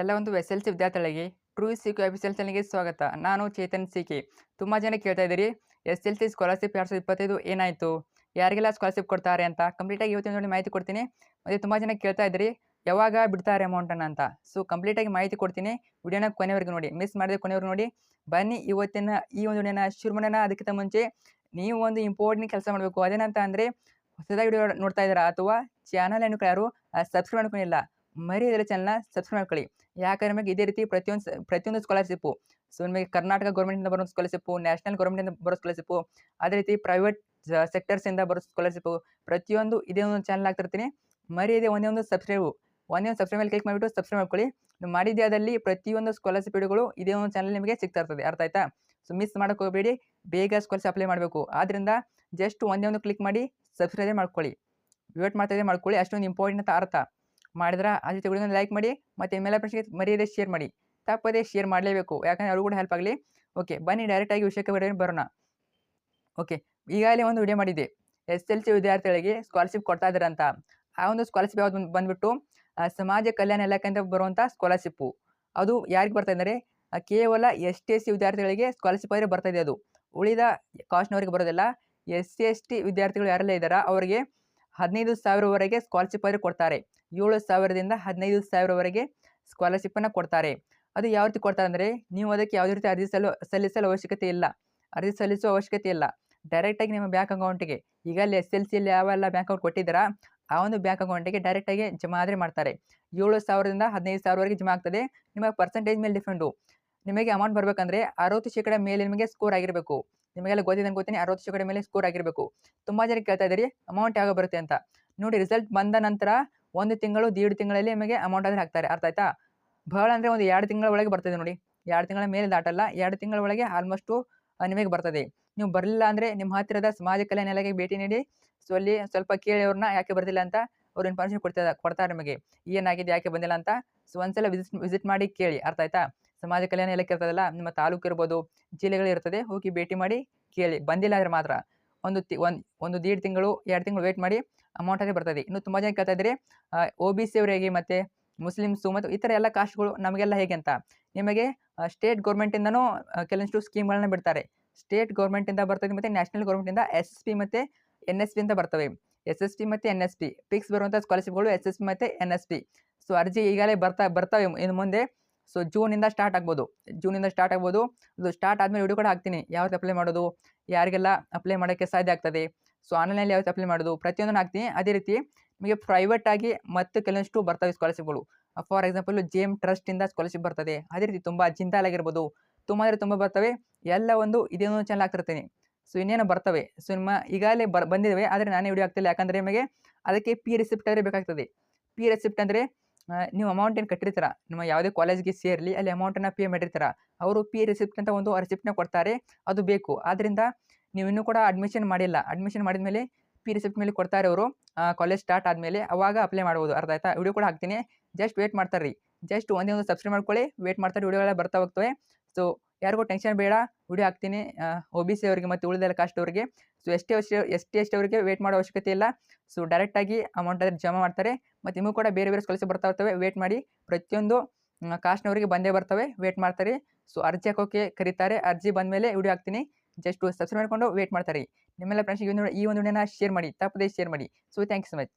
ಎಲ್ಲ ಒಂದು S L C ವಿದ್ಯಾರ್ಥಿಗಳಿಗೆ, ಟ್ರೂ ಸಿ ಕೆ ಅಫಿಷಿಯಲ್ ಚಾನಲ್ಗೆ ಸ್ವಾಗತ. ನಾನು ಚೇತನ್ ಸಿ ಕೆ ತುಂಬ ಜನ ಕೇಳ್ತಾ ಇದ್ದೀರಿ, ಎಸ್ ಎಲ್ ಸಿ ಸ್ಕಾಲರ್ಶಿಪ್ ಎರಡು ಸಾವಿರದ ಇಪ್ಪತ್ತೈದು ಏನಾಯಿತು? ಯಾರಿಗೆಲ್ಲ ಸ್ಕಾಲರ್ಶಿಪ್ ಕೊಡ್ತಾರೆ ಅಂತ? ಕಂಪ್ಲೀಟಾಗಿ ಇವತ್ತಿನ ನೋಡಿ ಮಾಹಿತಿ ಕೊಡ್ತೀನಿ. ಮತ್ತು ತುಂಬ ಜನ ಕೇಳ್ತಾ ಇದ್ದೀರಿ, ಯಾವಾಗ ಬಿಡ್ತಾರೆ ಅಮೌಂಟನ್ನು ಅಂತ? ಸೊ ಕಂಪ್ಲೀಟಾಗಿ ಮಾಹಿತಿ ಕೊಡ್ತೀನಿ. ವಿಡಿಯೋನ ಕೊನೆವರೆಗೂ ನೋಡಿ. ಮಿಸ್ ಮಾಡಿದೆ ಕೊನೆವರೆಗೂ ನೋಡಿ. ಬನ್ನಿ ಇವತ್ತಿನ ಈ ಒಂದು ವಿಡಿಯೋನ ಶುರು ಮಾಡೋಣ ಅದಕ್ಕಿಂತ ಮುಂಚೆ ನೀವು ಒಂದು ಇಂಪಾರ್ಟೆಂಟ್ ಕೆಲಸ ಮಾಡಬೇಕು. ಅದೇನಂತ ಅಂದರೆ ಹೊಸದಾಗಿ ವಿಡಿಯೋ ನೋಡ್ತಾ ಇದ್ದೀರಾ ಅಥವಾ ಚಾನಲ್ ಏನು ಯಾರು ಸಬ್ಸ್ಕ್ರೈಬ್ ಮಾಡ್ಕೊಂಡಿಲ್ಲ? ಮರಿಯದಿಲ್ಲ ಚಾನಲ್ನ ಸಬ್ಸ್ಕ್ರೈಬ್ ಮಾಡ್ಕೊಳ್ಳಿ. ಯಾಕಂದ್ರೆ ನಿಮಗೆ ಇದೇ ರೀತಿ ಪ್ರತಿಯೊಂದು ಪ್ರತಿಯೊಂದು ಸ್ಕಾಲರ್ಶಿಪ್ಪು ಸೊ ನಿಮಗೆ ಕರ್ನಾಟಕ ಗೌರ್ಮೆಂಟಿಂದ ಬರೋ ಸ್ಕಾಲರ್ಶಿಪ್ಪು ನ್ಯಾಷನಲ್ ಗೌರ್ಮೆಂಟಿಂದ ಬರೋ ಸ್ಕಾಲರ್ಶಿಪ್ಪು ಅದೇ ರೀತಿ ಪ್ರೈವೇಟ್ ಸೆಕ್ಟರ್ಸಿಂದ ಬರೋ ಸ್ಕಾಲರ್ಶಿಪ್ಪು ಪ್ರತಿಯೊಂದು ಇದೇ ಒಂದು ಚಾನಲ್ ಆಗ್ತಿರ್ತೀನಿ. ಮರ್ಯಾದೆ ಒಂದೇ ಒಂದು ಸಬ್ಸ್ಕ್ರೈಬು ಒಂದೇ ಒಂದು ಸಬ್ಸ್ಕ್ರೈಬ್ ಮೇಲೆ ಕ್ಲಿಕ್ ಮಾಡಿಬಿಟ್ಟು ಸಬ್ಸ್ಕ್ರೈಬ್ ಮಾಡ್ಕೊಳ್ಳಿ. ನೀವು ಮಾಡಿದ್ಯಾದಲ್ಲಿ ಪ್ರತಿಯೊಂದು ಸ್ಕಾಲರ್ಶಿಪ್ ವಿಡಿಯೋಗಳು ಇದೇ ಒಂದು ಚಾನಲ್ ನಿಮಗೆ ಸಿಗ್ತಾ ಇರ್ತದೆ. ಅರ್ಥ ಆಯ್ತಾ? ಸೊ ಮಿಸ್ ಹೋಗಬೇಡಿ. ಬೇಗ ಸ್ಕಾಲರ್ಶಿಪ್ ಅಪ್ಲೈ ಮಾಡಬೇಕು. ಆದ್ದರಿಂದ ಜಸ್ಟ್ ಒಂದೇ ಒಂದು ಕ್ಲಿಕ್ ಮಾಡಿ ಸಬ್ಸ್ಕ್ರೈಬ್ ಮಾಡ್ಕೊಳ್ಳಿ. ವೇಟ್ ಮಾಡ್ತಾ ಮಾಡ್ಕೊಳ್ಳಿ. ಅಷ್ಟೊಂದು ಇಂಪಾರ್ಟೆಂಟ್ ಅಂತ ಅರ್ಥ. ಮಾಡಿದ್ರೆ ಅದೇ ವಿಡಿಯೋನ ಲೈಕ್ ಮಾಡಿ, ಮತ್ತು ಇನ್ಮೇಲೆ ಫ್ರೆಂಡ್ಸ್ಗೆ ಮರ್ಯಾದೆ ಶೇರ್ ಮಾಡಿ. ತಪ್ಪದೇ ಶೇರ್ ಮಾಡಲೇಬೇಕು. ಯಾಕಂದರೆ ಅವ್ರಿಗೂ ಕೂಡ ಹೆಲ್ಪ್ ಆಗಲಿ. ಓಕೆ ಬನ್ನಿ ಡೈರೆಕ್ಟಾಗಿ ವಿಷಯಕ್ಕೆ ವಿಡಿಯೋ ಬರೋಣ. ಓಕೆ ಈಗಾಗಲೇ ಒಂದು ವಿಡಿಯೋ ಮಾಡಿದ್ದೆ. ಎಸ್ ಎಲ್ ಸಿ ವಿದ್ಯಾರ್ಥಿಗಳಿಗೆ ಸ್ಕಾಲರ್ಶಿಪ್ ಕೊಡ್ತಾ ಇದ್ದಾರೆ ಅಂತ. ಆ ಒಂದು ಸ್ಕಾಲರ್ಶಿಪ್ ಯಾವ್ದು ಬಂದುಬಿಟ್ಟು ಬಂದ್ಬಿಟ್ಟು ಸಮಾಜ ಕಲ್ಯಾಣ ಇಲಾಖೆಯಿಂದ ಬರುವಂಥ ಸ್ಕಾಲರ್ಶಿಪ್ಪು ಅದು ಯಾರಿಗೆ ಬರ್ತಾ ಇದ್ದಾರೆ ಕೇವಲ ಎಸ್ ಟಿ ಎಸ್ ಸಿ ವಿದ್ಯಾರ್ಥಿಗಳಿಗೆ ಸ್ಕಾಲರ್ಶಿಪ್ ಆದರೆ ಬರ್ತಾ ಇದೆ ಅದು. ಉಳಿದ ಕಾಸ್ಟ್ನವರಿಗೆ ಬರೋದಿಲ್ಲ. ಎಸ್ ಸಿ, ಎಸ್ ಟಿ ವಿದ್ಯಾರ್ಥಿಗಳು ಯಾರೆಲ್ಲ ಇದ್ದಾರೆ, ಅವರಿಗೆ ಹದಿನೈದು ಸಾವಿರವರೆಗೆ ಸ್ಕಾಲರ್ಶಿಪ್ ಆದರೆ ಕೊಡ್ತಾರೆ. ಏಳು ಸಾವಿರದಿಂದ ಹದಿನೈದು ಸಾವಿರವರೆಗೆ ಸ್ಕಾಲರ್ಶಿಪ್ಪನ್ನು ಕೊಡ್ತಾರೆ. ಅದು ಯಾವ ರೀತಿ ಕೊಡ್ತಾರೆ ಅಂದರೆ, ನೀವು ಅದಕ್ಕೆ ಯಾವುದೇ ರೀತಿ ಅರ್ಜಿ ಸಲ್ಲು ಸಲ್ಲಿಸಲು ಅವಶ್ಯಕತೆ ಇಲ್ಲ. ಅರ್ಜಿ ಸಲ್ಲಿಸುವ ಅವಶ್ಯಕತೆ ಇಲ್ಲ. ಡೈರೆಕ್ಟಾಗಿ ನಿಮ್ಮ ಬ್ಯಾಂಕ್ ಅಕೌಂಟಿಗೆ. ಈಗ ಅಲ್ಲಿ ಎಸ್ ಎಲ್ ಸಿಯಲ್ಲಿ ಯಾವೆಲ್ಲ ಬ್ಯಾಂಕ್ ಅಕೌಂಟ್ ಕೊಟ್ಟಿದ್ದೀರಾ, ಆ ಒಂದು ಬ್ಯಾಂಕ್ ಅಕೌಂಟಿಗೆ ಡೈರೆಕ್ಟಾಗಿ ಜಮಾ ಆದರೆ ಮಾಡ್ತಾರೆ. ಏಳು ಸಾವಿರದಿಂದ ಹದಿನೈದು ಸಾವಿರವರೆಗೆ ಜಮಾ ಆಗ್ತದೆ. ನಿಮ್ಮ ಪರ್ಸೆಂಟೇಜ್ ಮೇಲೆ ಡಿಫೆಂಡು ನಿಮಗೆ ಅಮೌಂಟ್ ಬರಬೇಕಂದ್ರೆ ಅರವತ್ತು ಶೇಕಡ ಮೇಲೆ ನಿಮಗೆ ಸ್ಕೋರ್ ಆಗಿರಬೇಕು. ನಿಮಗೆಲ್ಲ ಗೊತ್ತಿದೆ ಗೊತ್ತೀನಿ, ಅರವತ್ತು ಶೇಕಡ ಮೇಲೆ ಸ್ಕೋರ್ ಆಗಿರಬೇಕು. ತುಂಬ ಜನ ಕೇಳ್ತಾ ಇದ್ದೀರಿ, ಅಮೌಂಟ್ ಯಾವಾಗ ಬರುತ್ತೆ ಅಂತ. ನೋಡಿ, ರಿಸಲ್ಟ್ ಬಂದ ನಂತರ ಒಂದು ತಿಂಗಳು, ದೀಡ್ ತಿಂಗಳಲ್ಲಿ ನಿಮಗೆ ಅಮೌಂಟ್ ಅಂದರೆ ಹಾಕ್ತಾರೆ. ಅರ್ಥ ಆಯ್ತಾ? ಬಹಳ ಅಂದರೆ ಒಂದು ಎರಡು ತಿಂಗಳ ಒಳಗೆ ಬರ್ತದೆ ನೋಡಿ. ಎರಡು ತಿಂಗಳ ಮೇಲೆ ದಾಟಲ್ಲ, ಎರಡು ತಿಂಗಳ ಒಳಗೆ ಆಲ್ಮೋಸ್ಟು ನಿಮಗೆ ಬರ್ತದೆ. ನೀವು ಬರಲಿಲ್ಲ ಅಂದರೆ ನಿಮ್ಮ ಹತ್ತಿರದ ಸಮಾಜ ಕಲ್ಯಾಣ ಇಲಾಖೆಗೆ ಭೇಟಿ ನೀಡಿ. ಸೊ, ಅಲ್ಲಿ ಸ್ವಲ್ಪ ಕೇಳಿ ಅವ್ರನ್ನ ಯಾಕೆ ಬರ್ತಿಲ್ಲ ಅಂತ ಅವ್ರು ಇನ್ಫಾರ್ಮೇಷನ್ ಕೊಡ್ತಾ ಕೊಡ್ತಾರೆ ನಿಮಗೆ. ಏನಾಗಿದೆ, ಯಾಕೆ ಬಂದಿಲ್ಲ ಅಂತ ಸೊ, ಒಂದ್ಸಲ ವಿಸಿಟ್ ವಿಸಿಟ್ ಮಾಡಿ ಕೇಳಿ. ಅರ್ಥ ಆಯ್ತಾ? ಸಮಾಜ ಕಲ್ಯಾಣ ಇಲಾಖೆ ಇರ್ತದಲ್ಲ, ನಿಮ್ಮ ತಾಲೂಕು ಇರ್ಬೋದು, ಜಿಲ್ಲೆಗಳು ಇರ್ತದೆ, ಹೋಗಿ ಭೇಟಿ ಮಾಡಿ ಕೇಳಿ. ಬಂದಿಲ್ಲ ಅಂದರೆ ಮಾತ್ರ. ಒಂದು ತಿ, ಒಂದು ಒಂದು ದೀಡ್ ತಿಂಗಳು, ಎರಡು ತಿಂಗಳು ವೇಟ್ ಮಾಡಿ ಅಮೌಂಟ್ ಅದೇ ಬರ್ತದೆ. ಇನ್ನು ತುಂಬ ಜನ ಕೇಳ್ತಾ ಇದ್ರೆ ಒ ಬಿ ಸಿ ಅವರಿಗೆ ಮತ್ತು ಮುಸ್ಲಿಮ್ಸು ಮತ್ತು ಇತರ ಎಲ್ಲ ಕಾಸ್ಟ್ಗಳು ನಮಗೆಲ್ಲ ಹೇಗೆ ಅಂತ. ನಿಮಗೆ ಸ್ಟೇಟ್ ಗೌರ್ಮೆಂಟಿಂದನೂ ಕೆಲವೊಂದಿಷ್ಟು ಸ್ಕೀಮ್ಗಳನ್ನ ಬಿಡ್ತಾರೆ. ಸ್ಟೇಟ್ ಗೌರ್ಮೆಂಟಿಂದ ಬರ್ತದೆ ಮತ್ತು ನ್ಯಾಷನಲ್ ಗೌರ್ಮೆಂಟಿಂದ ಎಸ್ ಎಸ್ ಪಿ ಮತ್ತು ಎನ್ ಎಸ್ ಪಿ ಅಂತ ಬರ್ತವೆ. ಎಸ್ ಎಸ್ ಪಿ ಮತ್ತು ಎನ್ ಎಸ್ ಪಿ ಫಿಕ್ಸ್ ಬರುವಂಥ ಸ್ಕಾಲರ್ಶಿಪ್ಗಳು ಎಸ್ ಎಸ್ ಪಿ ಮತ್ತು ಎನ್ ಎಸ್ ಪಿ ಸೊ ಅರ್ಜಿ ಈಗಾಗಲೇ ಬರ್ತಾ, ಬರ್ತವೆ ಇನ್ನು ಮುಂದೆ. ಸೊ ಜೂನಿಂದ ಸ್ಟಾರ್ಟ್ ಆಗ್ಬೋದು. ಜೂನಿಂದ ಸ್ಟಾರ್ಟ್ ಆಗ್ಬೋದು. ಅದು ಸ್ಟಾರ್ಟ್ ಆದಮೇಲೆ ವಿಡಿಯೋ ಕೂಡ ಹಾಕ್ತೀನಿ. ಯಾವತ್ತು ಅಪ್ಲೈ ಮಾಡೋದು, ಯಾರಿಗೆಲ್ಲ ಅಪ್ಲೈ ಮಾಡೋಕ್ಕೆ ಸಾಧ್ಯ ಆಗ್ತದೆ. ಸೊ ಆನ್ಲೈನಲ್ಲಿ ಯಾವತ್ತು ಅಪ್ಲೈ ಮಾಡೋದು, ಪ್ರತಿಯೊಂದನ್ನು ಹಾಕ್ತೀನಿ. ಅದೇ ರೀತಿ ನಿಮಗೆ ಪ್ರೈವೇಟ್ ಆಗಿ ಮತ್ತು ಕೆಲವಷ್ಟು ಬರ್ತವೆ ಸ್ಕಾಲರ್ಶಿಪ್ಗಳು ಫಾರ್ ಎಕ್ಸಾಂಪಲ್ ಜೆ ಎಂ ಟ್ರಸ್ಟಿಂದ ಸ್ಕಾಲರ್ಶಿಪ್ ಬರ್ತದೆ. ಅದೇ ರೀತಿ ತುಂಬ ಜಿಂದಾಲ್ ಆಗಿರ್ಬೋದು. ತುಂಬ ಅಂದರೆ ತುಂಬ ಬರ್ತವೆ. ಎಲ್ಲ ಒಂದು ಇದೇನೋ ಚಾನಲ್ ಹಾಕ್ತಿರ್ತೀನಿ. ಸೊ ಇನ್ನೇನು ಬರ್ತವೆ. ಸೊ ನಿಮ್ಮ ಈಗಾಗಲೇ ಬರ್ ಬಂದಿದ್ದಾವೆ. ಆದರೆ ನಾನೇ ವಿಡಿಯೋ ಆಗ್ತಿಲ್ಲ ಯಾಕಂದರೆ ನಿಮಗೆ ಅದಕ್ಕೆ ಪಿ ರೆಸಿಪ್ಟ್ ಆದರೆ ಬೇಕಾಗ್ತದೆ. ಪಿ ರೆಸಿಪ್ಟ್ ಅಂದರೆ ನೀವು ಅಮೌಂಟ್ ಏನು ಕಟ್ಟಿರ್ತೀರ? ನಿಮ್ಮ ಯಾವುದೇ ಕಾಲೇಜ್ಗೆ ಸೇರಲಿ, ಅಲ್ಲಿ ಅಮೌಂಟನ್ನು ಪೇ ಮಾಡಿರ್ತೀರ? ಅವರು ಪಿ ರಿಸಿಪ್ಟ್ ಅಂತ ಒಂದು ರಿಸಿಪ್ಟ್ನ ಕೊಡ್ತಾರೆ, ಅದು ಬೇಕು. ಆದ್ದರಿಂದ ನೀವು ಇನ್ನೂ ಕೂಡ ಅಡ್ಮಿಷನ್ ಮಾಡಿಲ್ಲ. ಅಡ್ಮಿಷನ್ ಮಾಡಿದ ಮೇಲೆ ಪಿ ರಿಸಿಪ್ಟ್ ಮೇಲೆ ಕೊಡ್ತಾರೆ ಅವರು. ಕಾಲೇಜ್ ಸ್ಟಾರ್ಟ್ ಆದಮೇಲೆ ಅವಾಗ ಅಪ್ಲೈ ಮಾಡ್ಬೋದು. ಅರ್ಥ ಆಯ್ತಾ? ವಿಡಿಯೋ ಕೂಡ ಹಾಕ್ತೀನಿ. ಜಸ್ಟ್ ವೇಟ್ ಮಾಡ್ತಾರೆ ರೀ ಜಸ್ಟ್ ಒಂದೇ ಒಂದು ಸಬ್ಸ್ಕ್ರೈಬ್ ಮಾಡ್ಕೊಳ್ಳಿ. ವೇಟ್ ಮಾಡ್ತಾರೆ ವಿಡಿಯೋಗಳೆಲ್ಲ ಬರ್ತಾ ಹೋಗ್ತವೆ. ಸೊ ಯಾರಿಗೂ ಟೆನ್ಷನ್ ಬೇಡ, ವಿಡಿಯೋ ಹಾಕ್ತೀನಿ. ಒ ಬಿ ಸಿ ಅವರಿಗೆ ಮತ್ತು ಉಳಿದೆಲ್ಲ ಕಾಸ್ಟ್ ಅವರಿಗೆ. ಸೊ ಎಷ್ಟೇ ಟಿ ಟಿ ಅವರಿಗೆ ವೇಟ್ ಮಾಡೋ ಅವಶ್ಯಕತೆ ಇಲ್ಲ. ಸೊ ಡೈರೆಕ್ಟಾಗಿ ಅಮೌಂಟ್ ಅದ್ರ ಜಮಾ ಮಾಡ್ತಾರೆ. ಮತ್ತು ನಿಮಗೂ ಕೂಡ ಬೇರೆ ಬೇರೆ ಸ್ಕಾಲರ್ಶಿಪ್ ಬರ್ತಾ ಇರ್ತವೆ ವೇಟ್ ಮಾಡಿ. ಪ್ರತಿಯೊಂದು ಕಾಸ್ಟ್ನವರಿಗೆ ಬಂದೇ ಬರ್ತವೆ ವೇಟ್ ಮಾಡ್ತಾರೆ. ಸೊ ಅರ್ಜಿ ಹಾಕೋಕೆ ಕರೀತಾರೆ. ಅರ್ಜಿ ಬಂದ ಮೇಲೆ ವಿಡಿಯೋ ಹಾಕ್ತೀನಿ. ಜಸ್ಟ್ ಸಬ್ಸ್ಕ್ರೈಬ್ ಮಾಡಿಕೊಂಡು ವೇಟ್ ಮಾಡ್ತಾರೆ. ನಿಮ್ಮೆಲ್ಲ ಫ್ರೆಂಡ್ಸ್ ಈ ಒಂದು ಈ ಒಂದು ಶೇರ್ ಮಾಡಿ. ತಪ್ಪದೇ ಶೇರ್ ಮಾಡಿ. So thank you so much